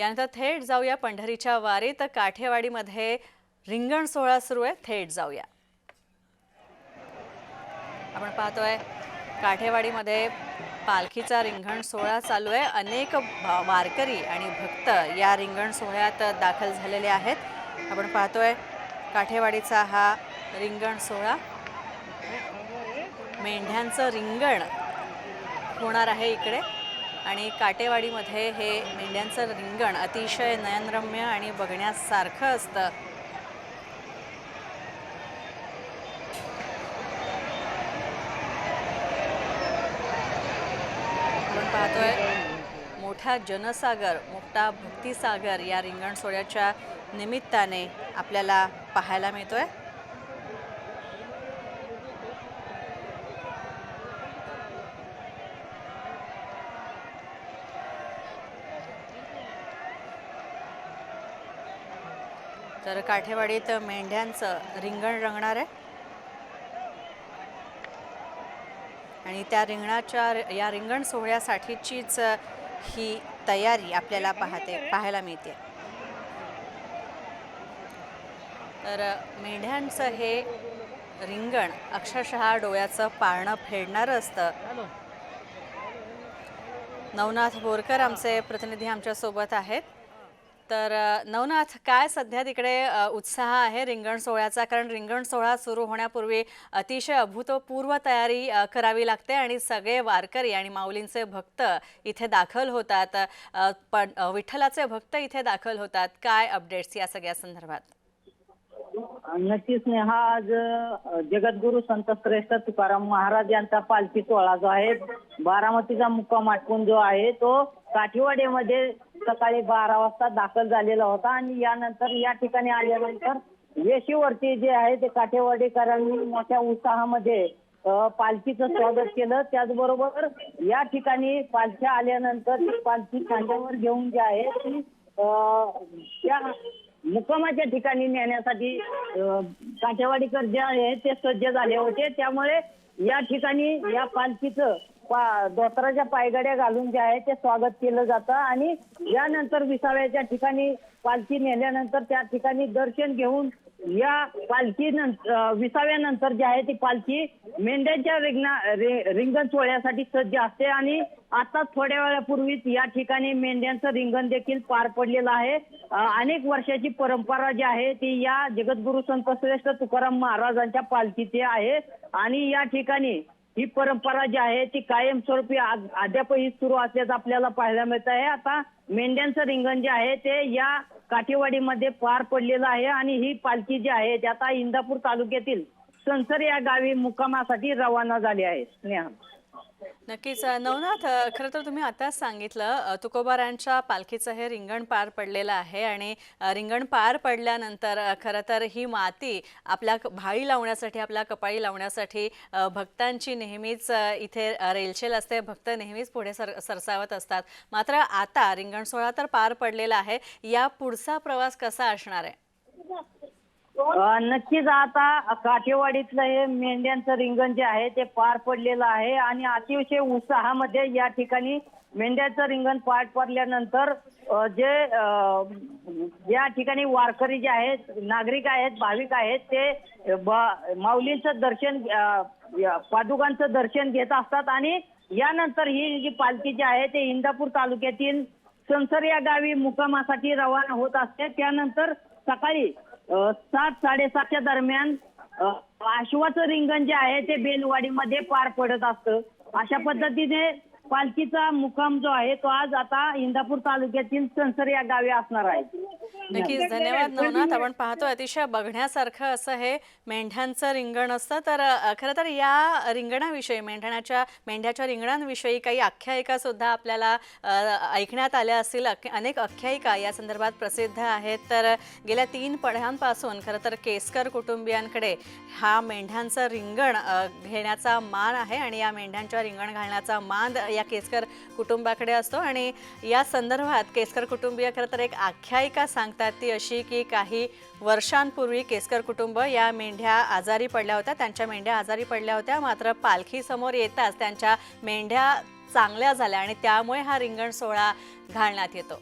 यानंतर थेट जाऊया पंढरीच्या वारीत. काठेवाडीमध्ये रिंगण सोहळा सुरू आहे. थेट जाऊया. आपण पाहतोय काठेवाडीमध्ये पालखीचा रिंगण सोहळा चालू आहे. अनेक वारकरी आणि भक्त या रिंगण सोहळ्यात दाखल झालेले आहेत. आपण पाहतोय काठेवाडीचा हा रिंगण सोहळा. मेंढ्यांचं रिंगण होणार आहे इकडे. आणि काटेवाडीमध्ये हे मेंढ्यांचं रिंगण अतिशय नयनरम्य आणि बघण्यासारखं असतं. आपण पाहतोय मोठा जनसागर मोठा भक्तिसागर या रिंगण सोहळ्याच्या निमित्ताने आपल्याला पाहायला मिळतोय. तर काठेवाडीत मेंढ्यांचं रिंगण रंगणार आहे. आणि त्या रिंगणाच्या या रिंगण सोहळ्यासाठीचीच ही तयारी आपल्याला पाहते पाहायला मिळते. तर मेंढ्यांचं हे रिंगण अक्षरशः डोळ्याचं पाळणं फेडणारं असतं. नवनाथ बोरकर आमचे प्रतिनिधी आमच्यासोबत आहेत. तर नवनाथ काय सध्या तिकडे उत्साह आहे रिंगण सोहळ्याचा? कारण रिंगण सोहळा सुरू होण्यापूर्वी अतिशय अभूतपूर्व तयारी करावी लागते आणि सगळे वारकरी आणि माऊलींचे भक्त इथे दाखल होतात. पण विठ्ठलाचे भक्त इथे दाखल होतात. काय अपडेट्स या सगळ्या संदर्भात? नक्कीच नेहा. आज जगद्गुरु संत श्रेष्ठ तुकाराम महाराज यांचा पालखी सोहळा जो आहे बारामतीचा मुक्काम आटपून जो आहे तो काठीवाडीमध्ये सकाळी बारा वाजता दाखल झालेला होता आणि यानंतर या ठिकाणी आल्यानंतर येशीवरती जे आहे ते काठेवाडीकरांनी मोठ्या उत्साहामध्ये पालखीचं स्वागत केलं. त्याचबरोबर या ठिकाणी पालख्या आल्यानंतर ती पालखी खांद्यावर घेऊन जी आहे ती त्या मुक्कामाच्या ठिकाणी नेण्यासाठी काठेवाडीकर जे आहे ते सज्ज झाले होते. त्यामुळे या ठिकाणी या पालखीचं पा धोतराच्या पायगड्या घालून जे आहे ते स्वागत केलं जातं आणि यानंतर विसाव्याच्या ठिकाणी पालखी नेल्यानंतर त्या ठिकाणी दर्शन घेऊन या पालखी नंतर विसाव्यानंतर जी आहे ती पालखी मेंढ्यांच्या रिंगणा रिंगण सोहळ्यासाठी सज्ज असते आणि आता थोड्या वेळापूर्वीच या ठिकाणी मेंढ्यांचं रिंगण देखील पार पडलेलं आहे. अनेक वर्षाची परंपरा जी आहे ती या जगद्गुरु संत श्रेष्ठ तुकाराम महाराजांच्या पालखीची आहे आणि या ठिकाणी ही परंपरा जी आहे ती कायमस्वरूपी अद्यापही सुरू असल्याचं आपल्याला पाहायला मिळत आहे. आता मेंढ्यांचं रिंगण जे आहे ते या काठेवाडीमध्ये पार पडलेलं आहे आणि ही पालखी जी आहे ती आता इंदापूर तालुक्यातील संसर या गावी मुक्कामासाठी रवाना झाली आहे. स्नेहा. नक्कीच. नवनाथ खरं तर तुम्ही आताच सांगितलं तुकोबारांच्या पालखीचं हे रिंगण पार पडलेलं आहे आणि रिंगण पार पडल्यानंतर खरं तर ही माती आपल्या भाई भाळी लावण्यासाठी आपल्या कपाळी लावण्यासाठी भक्तांची नेहमीच इथे रेलचेल असते. भक्त नेहमीच पुढे सर सरसावत असतात. मात्र आता रिंगण सोहळा तर पार पडलेला आहे. या पुढचा प्रवास कसा असणार आहे? नक्कीच आता काठेवाडीतलं हे मेंढ्यांचं रिंगण जे आहे ते पार पडलेलं आहे आणि अतिशय उत्साहामध्ये या ठिकाणी मेंढ्याचं रिंगण पार पडल्यानंतर जे या ठिकाणी वारकरी जे आहेत नागरिक आहेत भाविक आहेत ते ब- माऊलींचं दर्शन या पादुकांचं दर्शन घेत असतात आणि यानंतर ही जी पालखी जी आहे ते इंदापूर तालुक्यातील संसर या गावी मुक्कामासाठी रवाना होत असते. त्यानंतर सकाळी सात साडेसातच्या दरम्यान अ, आश्वाचं रिंगण जे आहे ते बेलवाडीमध्ये पार पडत असतं. अशा पद्धतीने पालखीचा मुक्काम जो आहे तो आज आता इंदापूर तालुक्यातील संसर या गावी असणार आहे. नक्कीच. धन्यवाद नवनाथ. आपण पाहतो अतिशय बघण्यासारखं असं हे मेंढ्यांचं रिंगण असतं. तर अ, खरं तर या रिंगणाविषयी मेंढ्याच्या मेंढ्याच्या रिंगणांविषयी काही आख्यायिका सुद्धा आपल्याला अ, ऐकण्यात आल्या असतील. अनेक आख्यायिका या संदर्भात प्रसिद्ध आहेत. तर गेल्या तीन पढ्यांपासून खरं तर केसकर कुटुंबियांकडे हा मेंढ्यांचं रिंगण अ, घेण्याचा मान आहे आणि या मेंढ्यांच्या रिंगण घालण्याचा मान या या केसकर कुटुंबाकडे असतो. आणि या संदर्भात केसकर कुटुंबीय खरं तर एक आख्यायिका सांगतात ती अशी की काही वर्षांपूर्वी केसकर कुटुंब या मेंढ्या आजारी पडल्या होत्या. त्यांच्या मेंढ्या आजारी पडल्या होत्या. मात्र पालखीसमोर येताच त्यांच्या मेंढ्या चांगल्या झाल्या आणि त्यामुळे हा रिंगण सोहळा घालण्यात येतो.